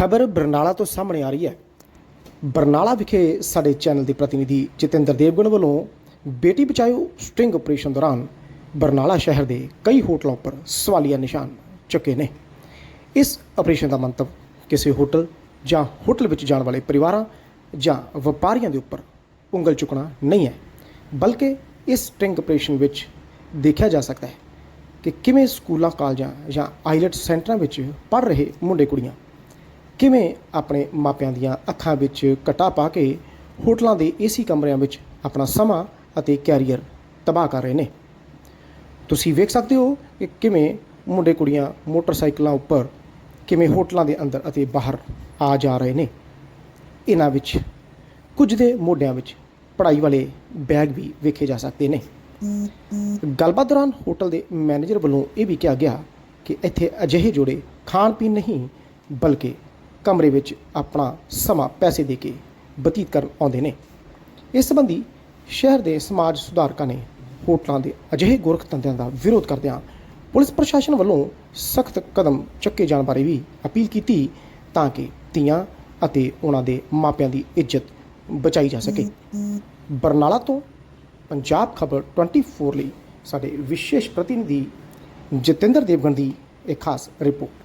ਖਬਰ ਬਰਨਾਲਾ ਤੋਂ ਸਾਹਮਣੇ ਆ ਰਹੀ ਹੈ। ਬਰਨਾਲਾ ਵਿਖੇ ਸਾਡੇ ਚੈਨਲ ਦੇ ਪ੍ਰਤੀਨਿਧੀ ਜਤਿੰਦਰ ਦੇਵਗਨ ਵੱਲੋਂ ਬੇਟੀ ਬਚਾਓ ਸਟ੍ਰਿੰਗ ਆਪਰੇਸ਼ਨ ਦੌਰਾਨ ਬਰਨਾਲਾ ਸ਼ਹਿਰ ਦੇ ਕਈ ਹੋਟਲਾਂ ਉੱਪਰ ਸਵਾਲੀਆ ਨਿਸ਼ਾਨ ਚੁੱਕੇ ਨੇ। ਇਸ ਆਪਰੇਸ਼ਨ ਦਾ ਮੰਤਵ ਕਿਸੇ ਹੋਟਲ ਜਾਂ ਹੋਟਲ ਵਿੱਚ ਜਾਣ ਵਾਲੇ ਪਰਿਵਾਰਾਂ ਜਾਂ ਵਪਾਰੀਆਂ ਦੇ ਉੱਪਰ ਉਂਗਲ ਚੁੱਕਣਾ ਨਹੀਂ ਹੈ, ਬਲਕਿ ਇਸ ਸਟ੍ਰਿੰਗ ਆਪਰੇਸ਼ਨ ਵਿੱਚ ਦੇਖਿਆ ਜਾ ਸਕਦਾ ਹੈ ਕਿ ਕਿਵੇਂ ਸਕੂਲਾਂ, ਕਾਲਜਾਂ ਜਾਂ ਆਈਲੈਟ ਸੈਂਟਰਾਂ ਵਿੱਚ ਪੜ੍ਹ ਰਹੇ ਮੁੰਡੇ ਕੁੜੀਆਂ ਕਿਵੇਂ ਆਪਣੇ ਮਾਪਿਆਂ ਦੀਆਂ ਅੱਖਾਂ ਵਿੱਚ ਕਟਾ ਪਾ ਕੇ ਹੋਟਲਾਂ ਦੇ ਏਸੀ ਕਮਰਿਆਂ ਵਿੱਚ ਆਪਣਾ ਸਮਾਂ ਅਤੇ ਕੈਰੀਅਰ ਤਬਾਹ ਕਰ ਰਹੇ ਨੇ? ਤੁਸੀਂ ਵੇਖ ਸਕਦੇ ਹੋ ਕਿ ਕਿਵੇਂ ਮੁੰਡੇ ਕੁੜੀਆਂ ਮੋਟਰਸਾਈਕਲਾਂ ਉੱਪਰ ਕਿਵੇਂ ਹੋਟਲਾਂ ਦੇ ਅੰਦਰ ਅਤੇ ਬਾਹਰ ਆ ਜਾ ਰਹੇ ਨੇ। ਇਹਨਾਂ ਵਿੱਚ ਕੁਝ ਦੇ ਮੋਢਿਆਂ ਵਿੱਚ ਪੜ੍ਹਾਈ ਵਾਲੇ ਬੈਗ ਵੀ ਵੇਖੇ ਜਾ ਸਕਦੇ ਨੇ। ਗੱਲਬਾਤ ਦੌਰਾਨ ਹੋਟਲ ਦੇ ਮੈਨੇਜਰ ਵੱਲੋਂ ਇਹ ਵੀ ਕਿਹਾ ਗਿਆ ਕਿ ਇੱਥੇ ਅਜਿਹੇ ਜੋੜੇ ਖਾਣ ਪੀਣ ਨਹੀਂ, ਬਲਕਿ ਕਮਰੇ ਵਿੱਚ ਆਪਣਾ ਸਮਾਂ ਪੈਸੇ ਦੇ ਕੇ ਬਤੀਤ ਕਰਨ ਆਉਂਦੇ ਨੇ। ਇਸ ਸੰਬੰਧੀ ਸ਼ਹਿਰ ਦੇ ਸਮਾਜ ਸੁਧਾਰਕਾਂ ਨੇ ਹੋਟਲਾਂ ਦੇ ਅਜਿਹੇ ਗੋਰਖ ਧੰਦਿਆਂ ਦਾ ਵਿਰੋਧ ਕਰਦਿਆਂ ਪੁਲਿਸ ਪ੍ਰਸ਼ਾਸਨ ਵੱਲੋਂ ਸਖਤ ਕਦਮ ਚੱਕੇ ਜਾਣ ਬਾਰੇ ਵੀ ਅਪੀਲ ਕੀਤੀ ਤਾਂ ਕਿ ਧੀਆਂ ਅਤੇ ਉਹਨਾਂ ਦੇ ਮਾਪਿਆਂ ਦੀ ਇੱਜ਼ਤ ਬਚਾਈ ਜਾ ਸਕੇ। ਬਰਨਾਲਾ ਤੋਂ ਪੰਜਾਬ ਖਬਰ 24 ਲਈ ਸਾਡੇ ਵਿਸ਼ੇਸ਼ ਪ੍ਰਤੀਨਿਧੀ ਜਤਿੰਦਰ ਦੇਵਗਨ ਦੀ ਇੱਕ ਖਾਸ ਰਿਪੋਰਟ।